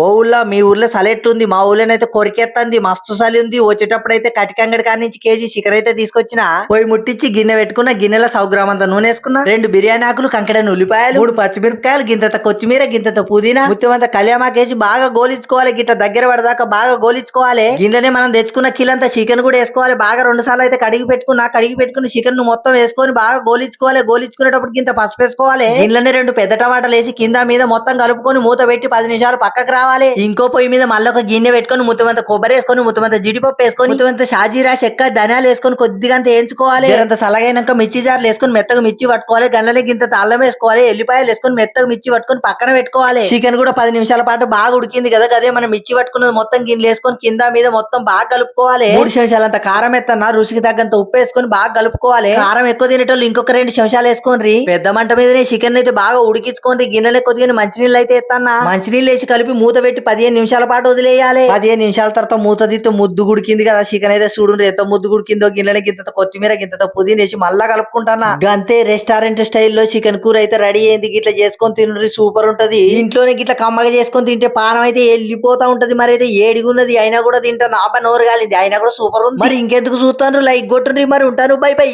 ఓ ఊళ్ళో మీ ఊర్లో సలెట్టుంది మా ఊళ్ళోనైతే కొరికెత్తంది మస్తు సలి ఉంది వచ్చేటప్పుడు అయితే కటికంగడి కాడి నుంచి కేజీ చికెన్ అయితే తీసుకొచ్చిన పోయి ముట్టించి గిన్నె పెట్టుకున్న గిన్నెలో సౌ అంత నూనె వేసుకున్నా రెండు బిర్యానీ ఆకులు కంకడని ఉల్లిపాయలు మూడు పచ్చిమిరపకాయలు గింతంత కొత్తిమీర గింతంత పుదీనా ముత్యమంత కళ్యామాకేసి బాగా గోలించుకోవాలి. గిట్ట దగ్గర పడదాకా బాగా గోలించుకోవాలి. గిన్నెనే మనం తెచ్చుకున్న కిలంత చికెన్ కూడా వేసుకోవాలి. బాగా రెండు సార్లు అయితే కడిగి పెట్టుకున్నా కడిగి పెట్టుకున్న చికెన్ను మొత్తం వేసుకొని బాగా గోలించుకోవాలి. గోలించుకునేటప్పుడు గింత పసుపు వేసుకోవాలి. గిన్నెనే రెండు పెద్ద టమాటాలు వేసి కింద మీద మొత్తం కలుపుకొని మూత పెట్టి పది నిమిషాలు పక్కకు రావాలి. ఇంకో పొయ్యి మీద మళ్ళీ ఒక గిన్నె పెట్టుకొని ముత్తమంత కొబ్బరి వేసుకొని ముత్తమంత జీడిపప్పు వేసుకొని ముత్తమంత షాజీరా చెక్క ధనియాలు వేసుకొని కొద్దిగా అంత వేయించుకోవాలి. అంత సలగైనాక మిర్చి జార్లు వేసుకొని మెత్తగా మిర్చి పట్టుకోవాలి. గన్నలకి ఇంత అల్లం వేసుకోవాలి. ఎల్లిపాయలు వేసుకొని మెత్తగా మిర్చి పట్టుకొని పక్కన పెట్టుకోవాలి. చికెన్ కూడా పది నిమిషాల పాటు బాగా ఉడికింది కదా అదే మనం మిర్చి పట్టుకున్నది మొత్తం గిన్నెలు వేసుకొని కింద మీద మొత్తం బాగా కలుపుకోవాలి. మూడు నిమిషాలంత కారం ఎత్తన్నా రుచికి తగ్గంత ఉప్పు వేసుకొని బాగా కలుపుకోవాలి. కారం ఎక్కువ తినేటోళ్ళు ఇంకొక రెండు నిమిషాలు వేసుకోండి పెద్ద మంట మీదనే చికెన్ అయితే బాగా ఉడికించుకోండి గిన్నెలు కొద్దిగా మంచినీళ్ళు అయితే ఎత్తన్నా. మంచినీళ్ళు వేసి కలిపి మూత మూత పెట్టి పదిహేను నిమిషాల పాటు వదిలేయాలి. పదిహేను నిమిషాల తర్వాత మూత తీస్తే ముద్దు గుడికింది కదా. చికెన్ అయితే చూడు ఎంత ముద్దు గుడికిందో గిన్నెల గింత కొత్తిమీర గింత పుదీన వేసి మళ్ళా కలుపుకుంటానా? అంతే రెస్టారెంట్ స్టైల్లో చికెన్ కూర అయితే రెడీ అయింది. గిట్లా చేసుకొని తినండి సూపర్ ఉంటది. ఇంట్లోనే గిట్లా కమ్మగా చేసుకొని తింటే పానం అయితే వెళ్ళిపోతా ఉంటది. మరి అయితే ఏడిగున్నది అయినా కూడా తింటాను. అబ్బా నోరు కాలింది అయినా కూడా సూపర్ ఉంది. మరి ఇంకెందుకు చూస్తాను లైక్ కొట్టుండ్రి మరి ఉంటాను. Bye bye.